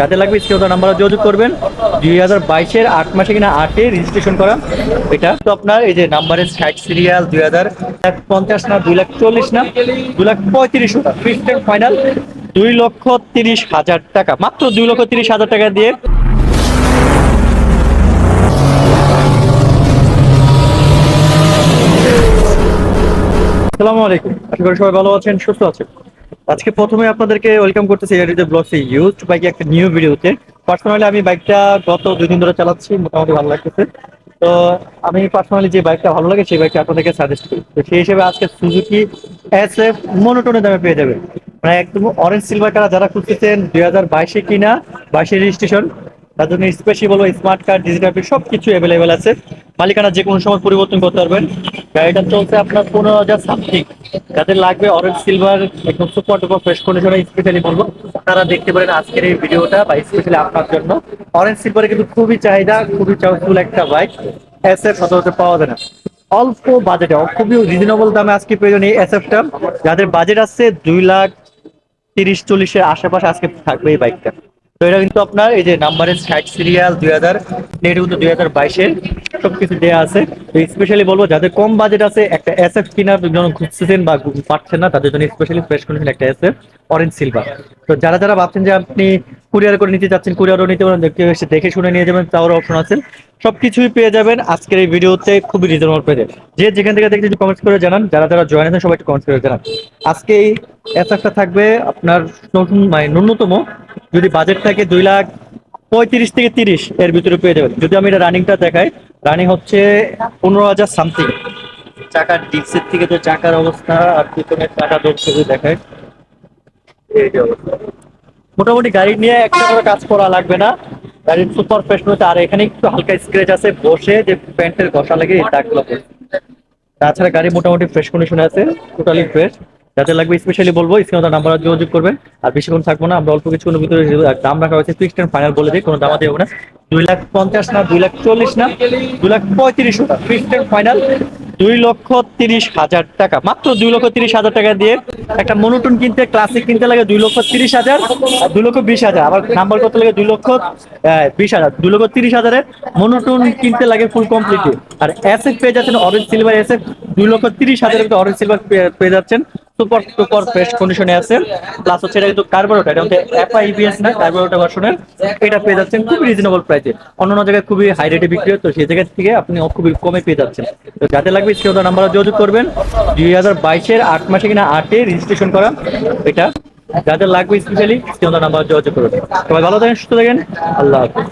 যাতে লাগবে স্ক্রিনে নাম্বার যোগাযোগ করবেন। দুই হাজার বাইশের আট মাসে কিনা আটে রেজিস্ট্রেশন করা এটা। তো আপনার এই যে নাম্বারের ষাট সিরিয়াল দুই হাজার এক পঞ্চাশ না, দুই লাখ চল্লিশ না, দুই লাখ পঁয়ত্রিশ ফিক্সড ফাইনাল দুই লক্ষ তিরিশ হাজার টাকা। মাত্র দুই লক্ষ তিরিশ হাজার টাকা দিয়ে আসসালামু আলাইকুম। আশা করি সবাই ভালো আছেন, সুস্থ আছেন। আজকে প্রথমে আপনাদেরকে ওয়েলকাম করতেছি এডিটে ব্লগসে ইউজ বাইকে একটা নিউ ভিডিওতে পার্সোনালি আমি বাইকটা গত দুই দিন ধরে চালাচ্ছি, মোটামুটি ভালো লাগতেছে। তো আমি পার্সোনালি যে বাইকটা ভালো লাগে, সেই বাইকটা আপনাদেরকে সাজেস্ট করি। তো সেই হিসেবে আজকে সুজুকি এস এফ মনোটনের দামে পেয়ে যাবেন। মানে একদম অরেঞ্জ সিলভার কালার যারা খুঁজতেছেন দুই হাজার বাইশে কিনা, বাইশে রেজিস্ট্রেশন তার জন্য স্পেশালি বলব স্মার্ট কার্ড ডিজিটাল সব কিছু অ্যাভেলেবেল আছে। মালিকানা যে কোনো সময় পরিবর্তন করতে পারবেন। গাড়িটা চলছে আপনার পনেরো হাজার সামথিং যাদের লাগবে অরেঞ্জ সিলভার একদম সুপার টুপার ফ্রেশ কন্ডিশনে স্পেশালি বলব। তারা দেখতে পারেন আজকের এই ভিডিওটা বা স্পেশালি আপনার জন্য। অরেঞ্জ সিলভারে কিন্তু খুবই চাহিদা, খুবই চাউফুল একটা বাইক এস এফ সচরাচর পাওয়া যায় না। অল্প বাজেটে খুবই রিজনেবল দামে আজকে প্রয়োজন এই এস এফটা যাদের বাজেট আছে দুই লাখ তিরিশ চল্লিশের আশেপাশে আজকে থাকবে এই বাইকটা তো এটা কিন্তু আপনার এই যে নাম্বারের ষাট সিরিয়াল দুই হাজার এটা কিন্তু দুই হাজার বাইশের সবকিছু দেওয়া আছে। তো স্পেশালি বলব, যাদের কম বাজেট আছে, একটা এস এফ কেনার জন্য খুঁজতেছেন বা পাচ্ছেন না, তাদের জন্য স্পেশালি ফ্রেশ কন্ডিশন একটা এস এফ অরেঞ্জ সিলভার তো যারা যারা ভাবছেন যে আপনি কুরিয়ার করে নিতে চাচ্ছেন কুরিয়ারও নিতে পারেন এসে দেখে শুনে নিয়ে যাবেন, তারও অপশন আছে। সবকিছুই পেয়ে যাবেন আজকের এই ভিডিওতে, খুবই রিজনেবল পেয়ে যে যেখান থেকে দেখতে একটু কমেন্টস করে জানান, যারা যারা জয়েন আছেন, সবাই একটু কমেন্টস করে জানান। আজকে এই এসএফটা থাকবে আপনার নতুন মানে ন্যূনতম যদি বাজেট থাকে দুই লাখ পঁয়ত্রিশ থেকে তিরিশ এর ভিতরে পেয়ে যাবেন। যদি আমি এটা রানিংটা দেখাই রানিং হচ্ছে পনেরো হাজার সামথিং চাকার ডিক্সের থেকে তো চাকার অবস্থা আর পিছনের চাকা ধরছে যদি দেখায় মোটামুটি গাড়ি নিয়ে একটা করে কাজ করা লাগবে না। গাড়ির সুপার ফ্রেশ মধ্যে আর এখানে একটু হালকা স্ক্রেচ আছে, বসে যে প্যান্টের ঘষা লাগে, এই দাগগুলো তাছাড়া গাড়ি মোটামুটি ফ্রেশ কন্ডিশনে আছে টোটালি ফ্রেশ যাদের লাগবে স্পেশালি বলব, স্ক্রিনে নাম্বার যোগাযোগ করবেন। আর বেশিক্ষণ থাকব না, আমরা অল্প কিছুক্ষণের ভিতরে দাম রাখা হয়েছে ফিক্সড এন্ড ফাইনাল বলে দিই, কোনো দামা দেবো না। দুই লাখ পঞ্চাশ না, দুই লাখ চল্লিশ না, দুই লাখ পঁয়ত্রিশ ওটা ফিক্সড এন্ড ফাইনাল দুই লক্ষ তিরিশ হাজার টাকা, মাত্র দুই লক্ষ তিরিশ হাজার টাকা দিয়ে একটা মনোটন কিনতে ক্লাসিক কিনতে লাগে দুই লক্ষ তিরিশ হাজার, আর দুই লক্ষ বিশ হাজার। আবার নাম্বার করতে লাগে দুই লক্ষ বিশ হাজার, দুই লক্ষ তিরিশ হাজারে মনোটন কিনতে লাগে ফুল কমপ্লিট আর এসএফ পেয়ে যাচ্ছেন অরেঞ্জ সিলভার এসএফ দুই লক্ষ তিরিশ হাজারের অরেঞ্জ সিলভার পেয়ে যাচ্ছেন। সুপার সুপার ফ্রেশ কন্ডিশনে আছে প্লাস হচ্ছে এটা কিন্তু কার্বোরেটর এটা হচ্ছে এফআই ইবিএস না কার্বোরেটর ভার্সনের এটা পেয়ে যাচ্ছেন খুবই রিজনেবল প্রাইসে অন্যান্য জায়গায় খুবই হাই রেটে বিক্রি হয়, তো সেই জায়গা থেকে আপনি খুবই কমে পেয়ে যাচ্ছেন। তো যাতে লাগবে স্ক্রিনে নাম্বার যোগাযোগ করবেন। দুই হাজার বাইশের আট মাসে কিনা আটে রেজিস্ট্রেশন করা এটা। যাদের লাগবে স্পেশালি স্ক্রিনে নাম্বার যোগাযোগ করবেন সবাই ভালো থাকেন, সুস্থ থাকেন। আল্লাহ হাফিজ।